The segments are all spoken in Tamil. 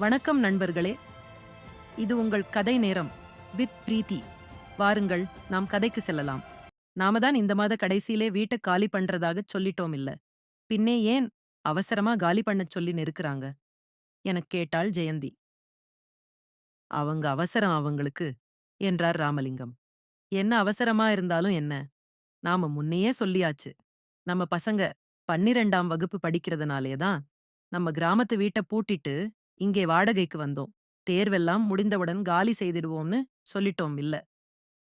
வணக்கம் நண்பர்களே. இது உங்கள் கதை நேரம் வித் பிரீத்தி. வாருங்கள் நாம் கதைக்கு செல்லலாம். நாம தான் இந்த மாத கடைசியிலே வீட்டை காலி பண்றதாக சொல்லிட்டோம் இல்ல பின்னே ஏன் அவசரமா காலி பண்ணச் சொல்லி நிறுக்குறாங்க எனக் கேட்டாள் ஜெயந்தி. அவங்க அவசரம் அவங்களுக்கு என்றார் ராமலிங்கம். என்ன அவசரமா இருந்தாலும் என்ன? நாம முன்னையே சொல்லியாச்சு. நம்ம பசங்க பன்னிரெண்டாம் வகுப்பு படிக்கிறதுனாலே தான் நம்ம கிராமத்து வீட்டை பூட்டிட்டு இங்கே வாடகைக்கு வந்தோம். தேர்வெல்லாம் முடிந்தவுடன் காலி செய்திடுவோம்னு சொல்லிட்டோம் இல்ல.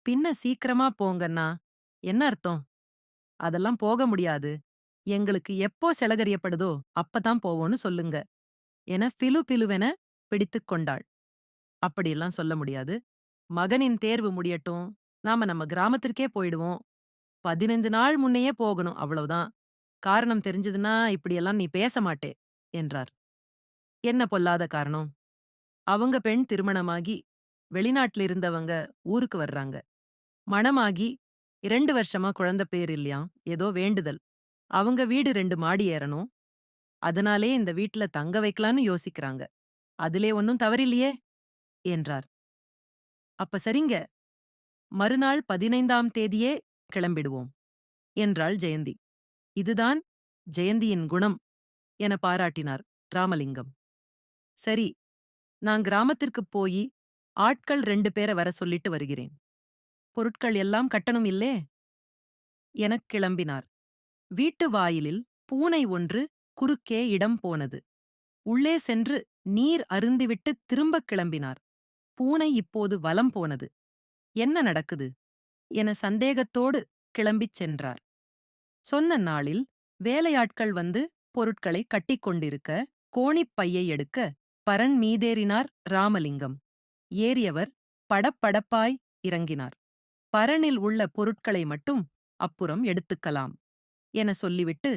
பின்ன சீக்கிரமா போங்கன்னா என்ன அர்த்தம்? அதெல்லாம் போக முடியாது. எங்களுக்கு எப்போ செலகரியப்படுதோ அப்பதான் போவோம்னு சொல்லுங்க. என பிலு பிலுவென பிடித்துக் கொண்டாள். அப்படியெல்லாம் சொல்ல முடியாது. மகனின் தேர்வு முடியட்டும். நாம நம்ம கிராமத்திற்கே போயிடுவோம். பதினைந்து நாள் முன்னையே போகணும் அவ்வளவுதான். காரணம் தெரிஞ்சதுன்னா இப்படியெல்லாம் நீ பேச மாட்டே என்றார். என்ன பொல்லாத காரணம்? அவங்க பெண் திருமணமாகி வெளிநாட்டில இருந்தவங்க ஊருக்கு வர்றாங்க. மணமாகி இரண்டு வருஷமா குழந்தை பேர் இல்லையாம் ஏதோ வேண்டுதல். அவங்க வீடு ரெண்டு மாடி ஏறணும். அதனாலே இந்த வீட்ல தங்க வைக்கலான்னு யோசிக்கிறாங்க. அதிலே ஒன்னும் தவறில்லையே? என்றார். அப்ப சரிங்க. மறுநாள் பதினைந்தாம் தேதியே கிளம்பிடுவோம் என்றாள் ஜெயந்தி. இதுதான் ஜெயந்தியின் குணம் என பாராட்டினார் ராமலிங்கம். சரி நான் கிராமத்திற்குப் போயி ஆட்கள் ரெண்டு பேரை வர சொல்லிட்டு வருகிறேன். பொருட்கள் எல்லாம் கட்டணும் இல்லே? எனக் கிளம்பினார். வீட்டு வாயிலில் பூனை ஒன்று குறுக்கே இடம் போனது. உள்ளே சென்று நீர் அருந்திவிட்டு திரும்பக் கிளம்பினார். பூனை இப்போது வலம் போனது. என்ன நடக்குது? என சந்தேகத்தோடு கிளம்பிச் சென்றார். சொன்ன நாளில் வேலையாட்கள் வந்து பொருட்களை கட்டிக் கொண்டிருக்க கோணிப்பையை எடுக்க பரன் மீதேறினார் ராமலிங்கம். ஏறியவர் படப்படப்பாய் இறங்கினார். பரனில் உள்ள பொருட்களை மட்டும் அப்புறம் எடுத்துக்கலாம் என சொல்லிவிட்டு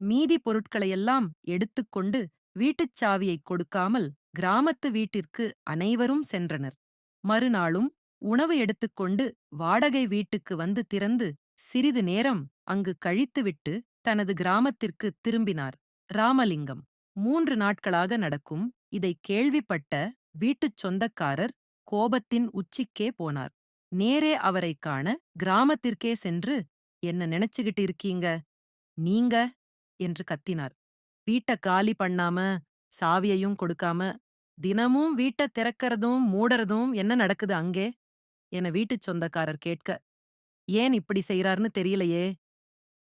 மீதி பொருட்களையெல்லாம் எடுத்துக்கொண்டு வீட்டுச் சாவியைக் கொடுக்காமல் கிராமத்து வீட்டிற்கு அனைவரும் சென்றனர். மறுநாளும் உணவு எடுத்துக்கொண்டு வாடகை வீட்டுக்கு வந்து திறந்து சிறிது நேரம் அங்கு கழித்துவிட்டு தனது கிராமத்திற்கு திரும்பினார் ராமலிங்கம். மூன்று நாட்களாக நடக்கும் இதை கேள்விப்பட்ட வீட்டுச் சொந்தக்காரர் கோபத்தின் உச்சிக்கே போனார். நேரே அவரைக் காண கிராமத்திற்கே சென்று என்ன நினைச்சுகிட்டு இருக்கீங்க? நீங்க? என்று கத்தினார். வீட்டை காலி பண்ணாம சாவியையும் கொடுக்காம தினமும் வீட்டை திறக்கறதும் மூடறதும் என்ன நடக்குது அங்கே? என வீட்டுச் சொந்தக்காரர் கேட்க ஏன் இப்படி செய்றார்னு தெரியலையே?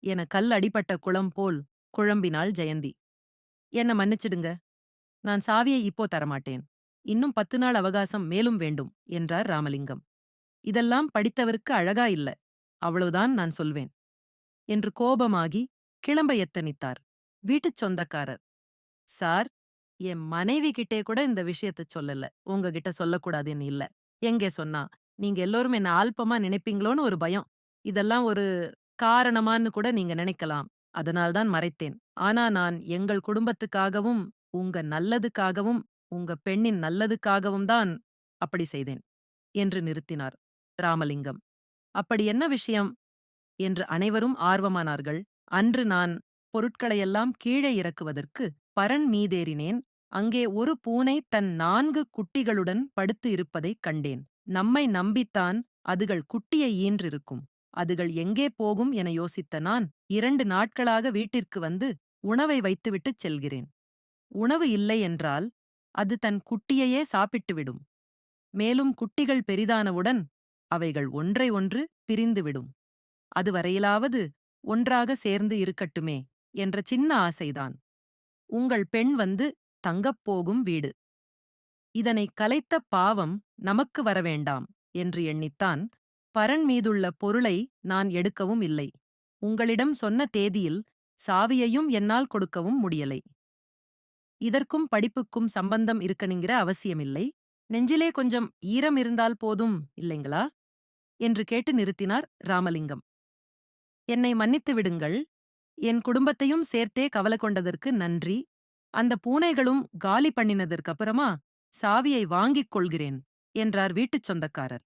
என கல் அடிபட்ட குளம் போல் குழம்பினாள் ஜெயந்தி. என்ன மன்னிச்சிடுங்க. நான் சாவியை இப்போ தரமாட்டேன். இன்னும் பத்து நாள் அவகாசம் மேலும் வேண்டும் என்றார் ராமலிங்கம். இதெல்லாம் படித்தவருக்கு அழகா இல்ல. அவ்வளவுதான் நான் சொல்வேன் என்று கோபமாகி கிளம்ப எத்தனித்தார். வீட்டுச் சொந்தக்காரர். சார் என் மனைவி கிட்டே கூட இந்த விஷயத்த சொல்லல. உங்ககிட்ட சொல்லக்கூடாதுன்னு இல்ல. எங்கே சொன்னா நீங்க எல்லோரும் என்ன ஆல்பமா நினைப்பீங்களோன்னு ஒரு பயம். இதெல்லாம் ஒரு காரணமான்னு கூட நீங்க நினைக்கலாம். அதனால்தான் மறைத்தேன். ஆனா நான் எங்கள் குடும்பத்துக்காகவும் உங்க நல்லதுக்காகவும் உங்க பெண்ணின் நல்லதுக்காகவும் தான் அப்படி செய்தேன் என்று நிறுத்தினார் ராமலிங்கம். அப்படி என்ன விஷயம்? என்று அனைவரும் ஆர்வமானார்கள். அன்று நான் பொருட்களையெல்லாம் கீழே இறக்குவதற்கு பரன் மீதேறினேன். அங்கே ஒரு பூனை தன் நான்கு குட்டிகளுடன் படுத்து இருப்பதைக் கண்டேன். நம்மை நம்பித்தான் அதுகள் குட்டியை ஈன்றிருக்கும். அதுகள் எங்கே போகும் என யோசித்த நான் இரண்டு நாட்களாக வீட்டிற்கு வந்து உணவை வைத்துவிட்டுச் செல்கிறேன். உணவு இல்லை என்றால் அது தன் குட்டியையே சாப்பிட்டுவிடும் மேலும் குட்டிகள் பெரிதானவுடன் அவைகள் ஒன்றை ஒன்று பிரிந்துவிடும் அதுவரையிலாவது ஒன்றாக சேர்ந்து இருக்கட்டுமே என்ற சின்ன ஆசைதான். உங்கள் பெண் வந்து தங்கப்போகும் வீடு. இதனை கலைத்த பாவம் நமக்கு வரவேண்டாம் என்று எண்ணித்தான் பரன் மீதுள்ள பொருளை நான் எடுக்கவும் இல்லை. உங்களிடம் சொன்ன தேதியில் சாவியையும் என்னால் கொடுக்கவும் முடியலை. இதற்கும் படிப்புக்கும் சம்பந்தம் இருக்கணுங்கிற அவசியமில்லை. நெஞ்சிலே கொஞ்சம் ஈரம் இருந்தால் போதும் இல்லைங்களா? என்று கேட்டு நிறுத்தினார் ராமலிங்கம். என்னை மன்னித்து விடுங்கள். என் குடும்பத்தையும் சேர்த்தே கவலை கொண்டதற்கு நன்றி. அந்த பூனைகளும் காலி பண்ணினதற்கப்புறமா சாவியை வாங்கிக் கொள்கிறேன் என்றார் வீட்டுச் சொந்தக்காரர்.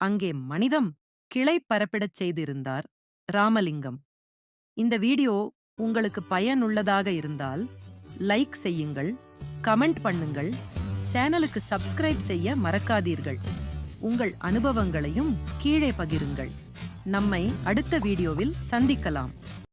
அங்கே மனிதம் கிளை பரப்பிடச் செய்திருந்தார் ராமலிங்கம். இந்த வீடியோ உங்களுக்கு பயனுள்ளதாக இருந்தால் லைக் செய்யுங்கள் கமெண்ட் பண்ணுங்கள் சேனலுக்கு சப்ஸ்கிரைப் செய்ய மறக்காதீர்கள். உங்கள் அனுபவங்களையும் கீழே பகிருங்கள். நம்மை அடுத்த வீடியோவில் சந்திக்கலாம்.